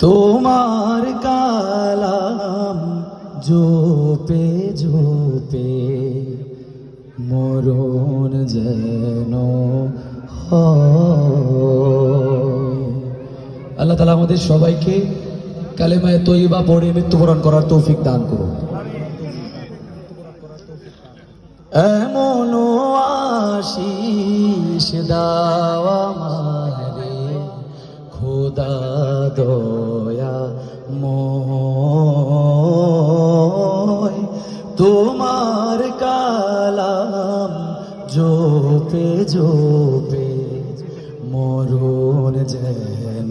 তোমার কালাম জোপে জোপে মরণ যেন। আল্লাহ তালা আমাদের সবাইকে কালেমায় তৈবা পড়ে মৃত্যুবরণ করার তৌফিক দান করুন এমন আশিস দাওয়া জোপে জোপে, মরণ যেন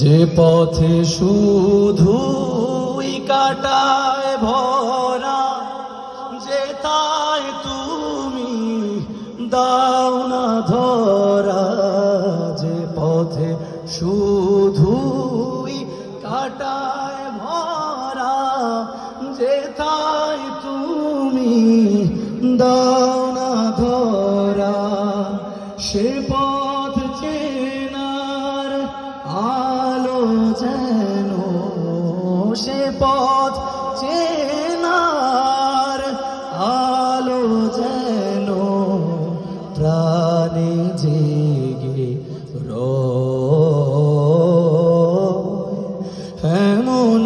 যে পথে শুধুই কাটায় ভরা, যে তাই তুমি দাও না ধরা, যে পথে শুধুই কাটায় তুমি দাও না ধরা, সে পথ চেনার আলো যেন, সে পথ চেনার আলো যেন, প্রাণে জেগে এমন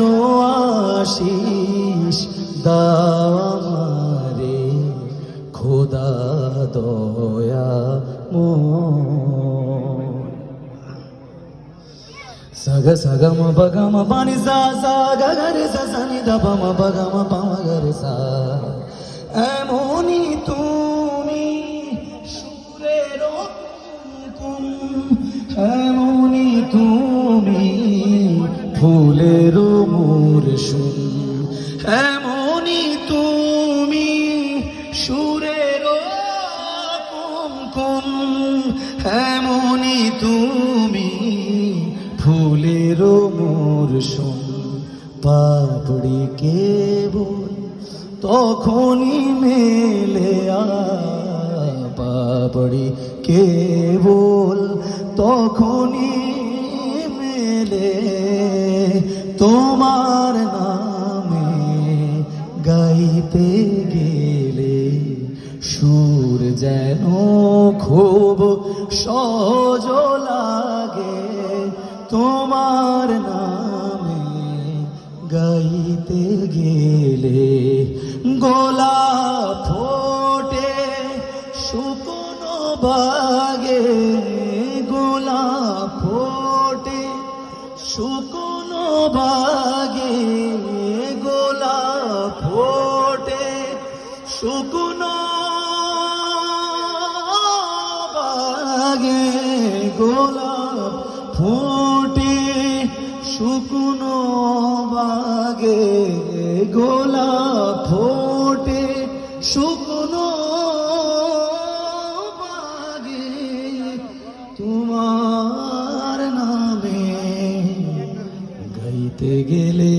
আশিস দামারে দয়া মন సగ సగమ బగమ పని సా సా గగరి స సని దపమ బగమ పమ గరి సా এমনি তুমি সুরের কুম এমনি তুমি ফুলের মোর শুন কুমকুম এমনি তুমি ফুলের মোর শুন পাপড়ি কেবল তখনই মেলে পাপড়ি কেবল তখনই মেলে তোমার নামে গাইতে গেলে সুর যেন খুব সহজ লাগে তোমার নামে গাইতে গেলে। গোলাপ ফোটে, শুকনো বাগে গোলা ফোটে, শুকনো বাগে গোলা ফোটে, শুকনো বাগে গোলাপ ফোটে শুকনো বাগে গোলাপ ফোটে শুকনো বাগে তোমার নামে গাইতে গেলে